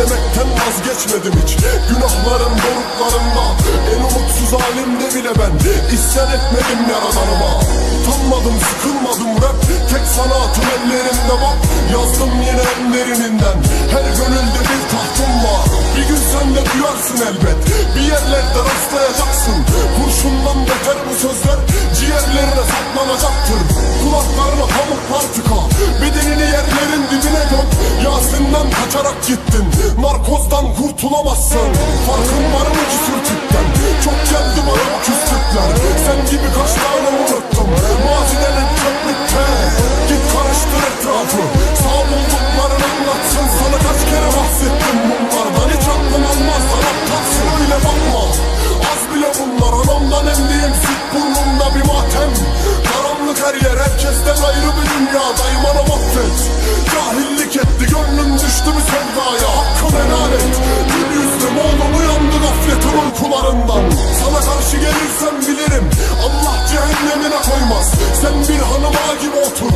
söylemekten vazgeçmedim hiç. Günahların doruklarında En umutsuz halimde bile ben. İsyan etmedim yaradanıma Utanmadım sıkılmadım rap. Tek sanatım ellerimde bak Yazdım yine en derininden. Her gönülde bir tahtım var. Bir gün sen de duyarsın elbet. Bir yerlerde rastlayacaksın. Kurşundan beter bu sözler. Ciğerlerine saplanacaktır Kulaklarına pamuklar tıka göm Yasin'den kaçarak gittin. Narkozdan kurtulamazsın. Farkın var mı ki sürtükten? Çok geldi bana bu küslükler Sen gibi kaç tane unuttum? Maziden en çöplükte. Git karıştır etrafı. Sağ bulduklarını anlatsın. Sana kaç kere bahsettim bunlardan? Hiç aklım almaz sana aptalsın Öyle bakma. Az bile bunlar. Anamdan emdiğim süt burnumda bir matem. Karanlık her yer herkesten ayrı bir dünya Daymana affet karşı gelirsem bilirim. Allah cehennemine koymaz. Sen bir hanıma gibi otur.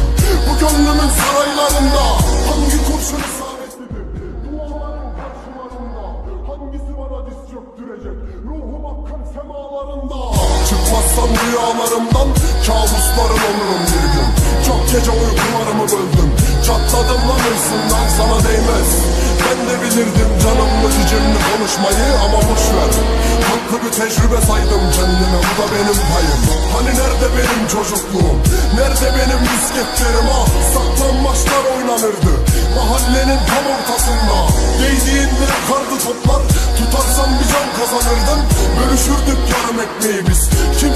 Bu gönlümün saraylarında Hangi kurşun isabetlidir? Duaların karşılarında Hangisi bana diz çöktürecek? Ruhum akkan semalarında Çıkmazsam rüyalarımdan Kabusların olurum bir gün. Çok gece uykularımı böldüm. Çatladım lan hırsından sana değmez. Ben de bilirdim canımlı cicimli konuşmayı Ama boşver Haklı bir tecrübe saydım kendime Bu da benim payım. Hani nerede benim çocukluğum? Nerede benim misketlerim? Ah Saklanmaçlar oynanırdı. Mahallenin tam ortasında. Değdiğinde yakardı toplar Tutarsan bir can kazanırdın Bölüşürdük yarım ekmeği biz. Kim